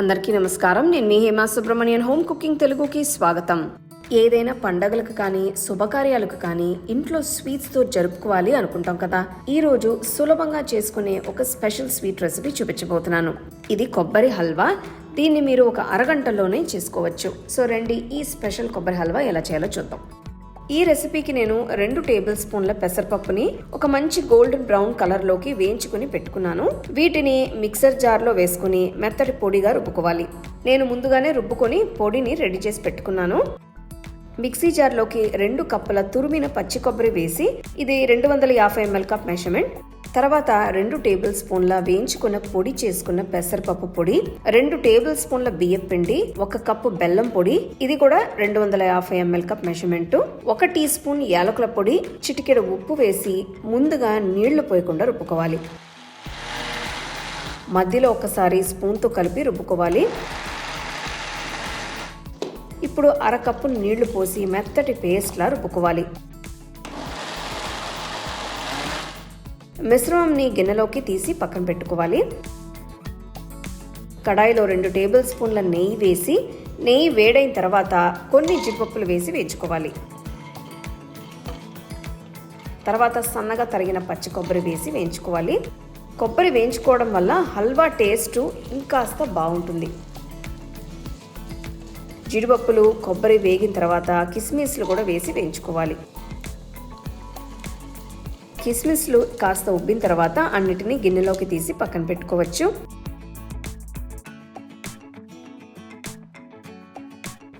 అందరికీ నమస్కారం. నేను మీ హేమా సుబ్రహ్మణ్యన్. హోమ్ కుకింగ్ తెలుగుకి స్వాగతం. ఏదైనా పండగలకు కానీ శుభకార్యాలకు కానీ ఇంట్లో స్వీట్స్తో జరుపుకోవాలి అనుకుంటాం కదా? ఈ రోజు సులభంగా చేసుకునే ఒక స్పెషల్ స్వీట్ రెసిపీ చూపించబోతున్నాను. ఇది కొబ్బరి హల్వా. దీన్ని మీరు ఒక అరగంటలోనే చేసుకోవచ్చు. సో రండి ఈ స్పెషల్ కొబ్బరి హల్వా ఎలా చేయాలో చూద్దాం. ఈ రెసిపీకి నేను రెండు టేబుల్ స్పూన్ల పెసరపప్పుని ఒక మంచి గోల్డెన్ బ్రౌన్ కలర్లోకి వేయించుకుని పెట్టుకున్నాను. వీటిని మిక్సర్ జార్లో వేసుకుని మెత్తటి పొడిగా రుబ్బుకోవాలి. నేను ముందుగానే రుబ్బుకొని పొడిని రెడీ చేసి పెట్టుకున్నాను. మిక్సీ జార్లోకి రెండు కప్పుల తురిమిన పచ్చి కొబ్బరి వేసి ఇది రెండు వందల యాభై ఎంఎల్ కప్ మెషర్మెంట్. తర్వాత రెండు టేబుల్ స్పూన్ల వేయించుకున్న పొడి చేసుకున్న పెసరపప్పు పొడి రెండు టేబుల్ స్పూన్ల బియ్యం పిండి ఒక కప్పు బెల్లం పొడి ఇది కూడా రెండు వందల యాభై ఎంఎల్ కప్ మెషర్మెంట్ ఒక టీ స్పూన్ యాలకుల పొడి చిటికెడు ఉప్పు వేసి ముందుగా నీళ్ళు పోయకుండా రుబ్బుకోవాలి. మధ్యలో ఒకసారి స్పూన్తో కలిపి రుబ్బుకోవాలి. ఇప్పుడు అరకప్పు నీళ్ళు పోసి మెత్తటి పేస్ట్లా రుబ్బుకోవాలి. మిశ్రమంని గిన్నెలోకి తీసి పక్కన పెట్టుకోవాలి. కడాయిలో రెండు టేబుల్ స్పూన్ల నెయ్యి వేసి నెయ్యి వేడైన తర్వాత కొన్ని జీడిపప్పులు వేసి వేయించుకోవాలి. తర్వాత సన్నగా తరిగిన పచ్చి కొబ్బరి వేసి వేయించుకోవాలి. కొబ్బరి వేయించుకోవడం వల్ల హల్వా టేస్టు ఇంకాస్త బాగుంటుంది. జీడిపప్పులు కొబ్బరి వేగిన తర్వాత కిస్మిస్లు కూడా వేసి వేయించుకోవాలి. కిస్మిస్లు కాస్త ఉబ్బిన తర్వాత అన్నిటినీ గిన్నెలోకి తీసి పక్కన పెట్టుకోవచ్చు.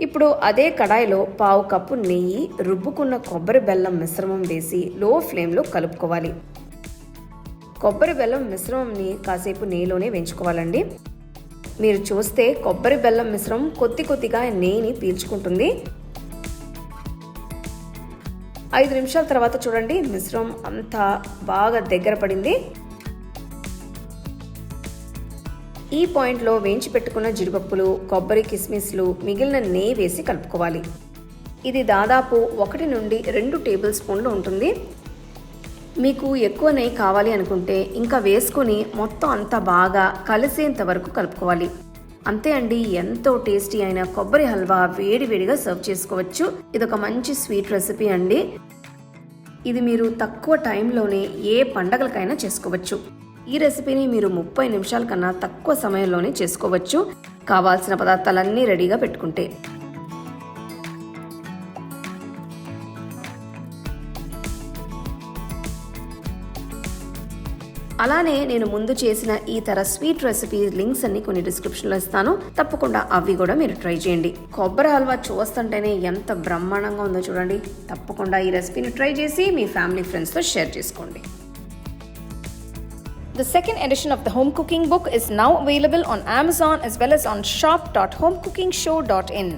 ఇప్పుడు అదే కడాయిలో పావు కప్పు నెయ్యి రుబ్బుకున్న కొబ్బరి బెల్లం మిశ్రమం వేసి లో ఫ్లేమ్లో కలుపుకోవాలి. కొబ్బరి బెల్లం మిశ్రమంని కాసేపు నెయ్యిలోనే వేయించుకోవాలండి. మీరు చూస్తే కొబ్బరి బెల్లం మిశ్రమం కొద్ది కొద్దిగా నెయ్యిని పీల్చుకుంటుంది. ఐదు నిమిషాల తర్వాత చూడండి మిశ్రమం అంతా బాగా దగ్గర పడింది. ఈ పాయింట్లో వేయించి పెట్టుకున్న జీడిపప్పులు కొబ్బరి కిస్మిస్లు మిగిలిన నెయ్యి వేసి కలుపుకోవాలి. ఇది దాదాపు ఒకటి నుండి రెండు టేబుల్ స్పూన్లు ఉంటుంది. మీకు ఎక్కువ నెయ్యి కావాలి అనుకుంటే ఇంకా వేసుకొని మొత్తం అంతా బాగా కలిసేంత వరకు కలుపుకోవాలి. అంతే అండి ఎంతో టేస్టీ అయిన కొబ్బరి హల్వా వేడివేడిగా సర్వ్ చేసుకోవచ్చు. ఇది ఒక మంచి స్వీట్ రెసిపీ అండి. ఇది మీరు తక్కువ టైంలోనే ఏ పండగలకైనా చేసుకోవచ్చు. ఈ రెసిపీని మీరు ముప్పై నిమిషాల కన్నా తక్కువ సమయంలోనే చేసుకోవచ్చు. కావాల్సిన పదార్థాలన్నీ రెడీగా పెట్టుకుంటే. అలానే నేను ముందు చేసిన ఈ తర స్వీట్ రెసిపీ లింక్స్ అన్ని కొన్ని డిస్క్రిప్షన్లో ఇస్తాను. తప్పకుండా అవి కూడా మీరు ట్రై చేయండి. కొబ్బరి హల్వా చూస్తుంటేనే ఎంత బ్రహ్మాండంగా ఉందో చూడండి. తప్పకుండా ఈ రెసిపీని ట్రై చేసి మీ ఫ్యామిలీ ఫ్రెండ్స్తో షేర్ చేసుకోండి. The second edition of the home cooking book is now available on Amazon as well as on shop.homecookingshow.in.